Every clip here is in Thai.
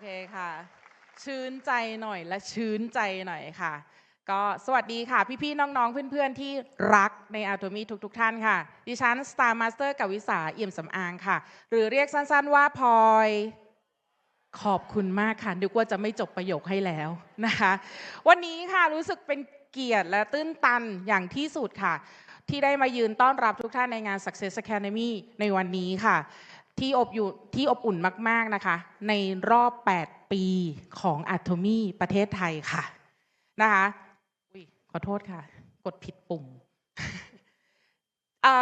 เคค่ะ ชื่นใจหน่อยและชื้นใจหน่อยค่ะ ก็สวัสดีค่ะ พี่ๆน้องๆเพื่อนๆที่รักในอาโตมีทุกๆท่านค่ะ ดิฉัน Star Master กับวิสาเอี่ยมสำอางค่ะ หรือเรียกสั้นๆว่าพลอยขอบคุณมากค่ะนึกว่าจะไม่จบประโยคให้แล้วนะคะ วันนี้ค่ะรู้สึกเป็นเกียรติและตื้นตันอย่างที่สุดค่ะ ที่ได้มายืนต้อนรับทุกท่านในงาน Success Academy ในวันนี้ค่ะ ที่อบอยู่ที่อบอุ่นมาก ๆ นะคะ ในรอบ 8 ปีของ Atomy ประเทศไทยค่ะนะคะอุ๊ยขอโทษค่ะ กดผิดปุ่ม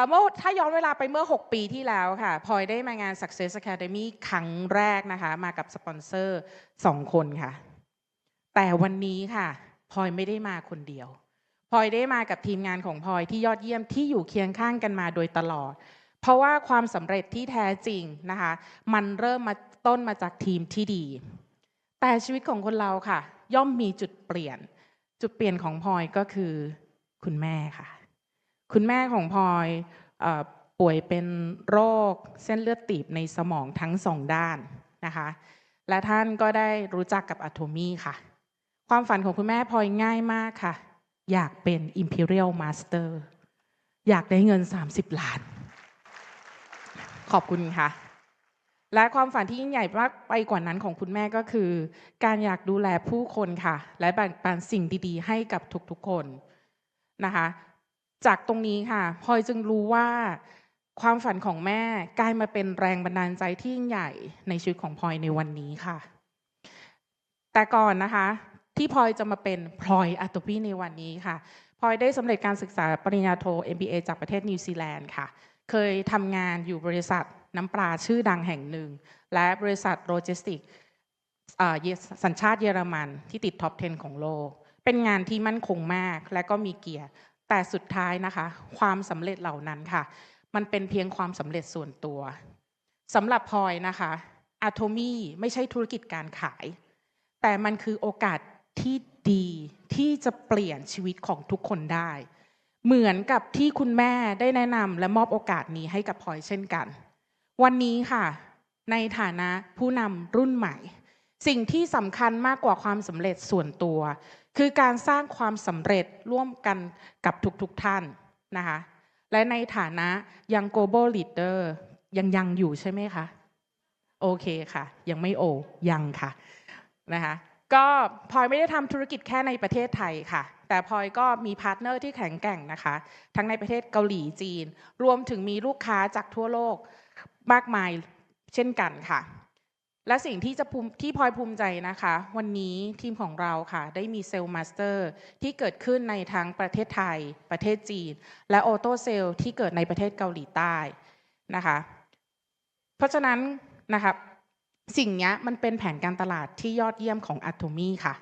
เมื่อถ้าย้อนเวลาไปเมื่อ 6 ปีที่แล้วค่ะพลอยได้มางาน Success Academy ครั้งแรกนะคะ มากับสปอนเซอร์ 2 คนค่ะ แต่วันนี้ค่ะพลอยไม่ได้มาคนเดียวพลอยได้มากับทีมงานของพลอยที่ยอดเยี่ยมที่อยู่เคียงข้างกันมาโดยตลอด เพราะว่าความสำเร็จที่แท้จริงนะคะ มันเริ่มมาต้นมาจากทีมที่ดี แต่ชีวิตของคนเราค่ะ ย่อมมีจุดเปลี่ยน จุดเปลี่ยนของพลอยก็คือคุณแม่ค่ะ คุณแม่ของพลอยอป่วยเป็นโรคเส้นเลือดตีบในสมองทั้งสองด้านนะคะ และท่านก็ได้รู้จักกับอะโทมี่ค่ะ ความฝันของคุณแม่พลอยง่ายมากค่ะ อยากเป็น Imperial Master อยากได้เงิน 30 ล้าน ขอบคุณค่ะ และความฝันที่ยิ่งใหญ่มากไปกว่านั้นของคุณแม่ก็คือ การอยากดูแลผู้คนค่ะ และแบ่งปันสิ่งดีๆ ให้กับทุกๆคนนะคะ จากตรงนี้ค่ะพลอยจึงรู้ว่าความฝันของแม่กลายมาเป็นแรงบันดาลใจที่ยิ่งใหญ่ในชีวิตของพลอยในวันนี้ค่ะ แต่ก่อนนะคะ ที่พลอยจะมาเป็นพลอยอัตปีในวันนี้ค่ะ พลอยได้สำเร็จการศึกษาปริญญาโท MBA จากประเทศนิวซีแลนด์ค่ะ เคยทำงานอยู่บริษัทน้ำปลาชื่อดังแห่งหนึ่ง และบริษัทโลจิสติกส์สัญชาติเยอรมันที่ติดท็อป 10 ของโลก เป็นงานที่มั่นคงมากและก็มีเกียรติ แต่สุดท้ายนะคะ ความสำเร็จเหล่านั้นค่ะ มันเป็นเพียงความสำเร็จส่วนตัวสำหรับพลอยนะคะอะโทมี่ไม่ใช่ธุรกิจการขาย แต่มันคือโอกาส ที่ดีที่จะเปลี่ยนชีวิตของทุกคนได้ เหมือนกับที่คุณแม่ได้แนะนำและมอบโอกาสนี้ให้กับพลอยเช่นกัน วันนี้ค่ะ ในฐานะผู้นำรุ่นใหม่ สิ่งที่สำคัญมากกว่าความสำเร็จส่วนตัว คือการสร้างความสำเร็จร่วมกันกับทุกๆทท่านนะคะและในฐานะยัง global leader ยังยังอยู่ใช่ไหมคะ โอเคค่ะ ยังไม่โอยังค่ะนะคะ ก็พลอยไม่ได้ทำธุรกิจแค่ในประเทศไทยค่ะ แต่พลอยก็มีพาร์ทเนอร์ที่แข็งแกร่งนะคะ ทั้งในประเทศเกาหลีจีน รวมถึงมีลูกค้าจากทั่วโลกมากมายเช่นกันค่ะ และสิ่งที่จะภูมิที่พลอยภูมิใจนะคะ วันนี้ทีมของเราค่ะ ได้มีเซลล์มาสเตอร์ที่เกิดขึ้นในทั้งประเทศไทย ประเทศจีน และออโต้เซลล์ที่เกิดในประเทศเกาหลีใต้นะคะ เพราะฉะนั้นนะครับ สิ่งนี้มันเป็นแผนการตลาดที่ยอดเยี่ยมของ a t o m y ค่ะ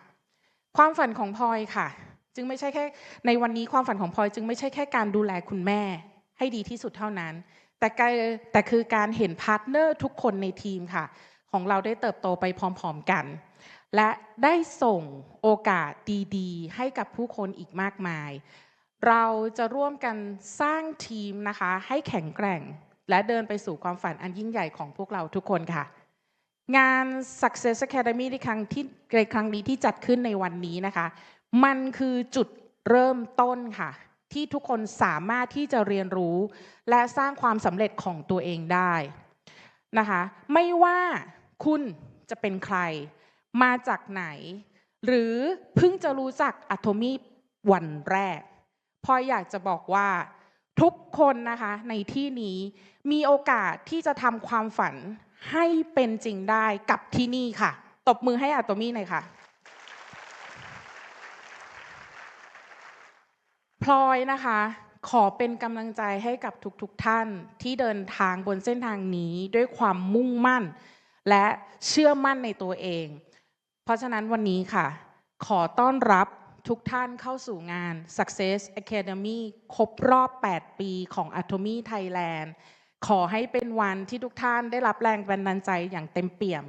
ความฝันของพลอยค่ะ จึงไม่ใช่แค่ในวันนี้ความฝันของพลอยจึงไม่ใช่แค่การดูแลคุณแม่ ให้ดีที่สุดเท่านั้น แต่แต่คือการเห็นพาร์ทเนอร์ทุกคนในทีมค่ะ ของเราได้เติบโตไปพร้อมๆกัน และได้ส่งโอกาสดีๆ ให้กับผู้คนอีกมากมาย เราจะร่วมกันสร้างทีมนะคะ ให้แข็งแกร่ง และเดินไปสู่ความฝันอันยิ่งใหญ่ของพวกเราทุกคนค่ะ งาน Success Academy ในครั้งที่ในครั้งนี้ที่จัดขึ้นในวันนี้นะคะ มันคือจุดเริ่มต้นค่ะ ที่ทุกคนสามารถที่จะเรียนรู้ และสร้างความสำเร็จของตัวเองได้นะคะ ไม่ว่าคุณจะเป็นใคร มาจากไหน หรือเพิ่งจะรู้จักอะโทมีวันแรก พออยากจะบอกว่าทุกคนนะคะในที่นี้มีโอกาสที่จะทำความฝัน ให้เป็นจริงได้กับที่นี่ค่ะ ตบมือให้อะโตมี่หน่อยค่ะพลอยนะคะขอเป็นกำลังใจให้กับทุกๆทท่านที่เดินทางบนเส้นทางนี้ด้วยความมุ่งมั่น และเชื่อมั่นในตัวเอง เพราะฉะนั้นวันนี้ค่ะ ขอต้อนรับทุกท่านเข้าสู่งาน Success Academy ครบรอบ 8 ปีของ Atomy Thailand ขอให้เป็นวันที่ทุกท่านได้รับแรงบันดาลใจอย่างเต็มเปี่ยม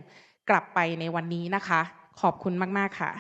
กลับไปในวันนี้นะคะ ขอบคุณมาก ๆ ค่ะ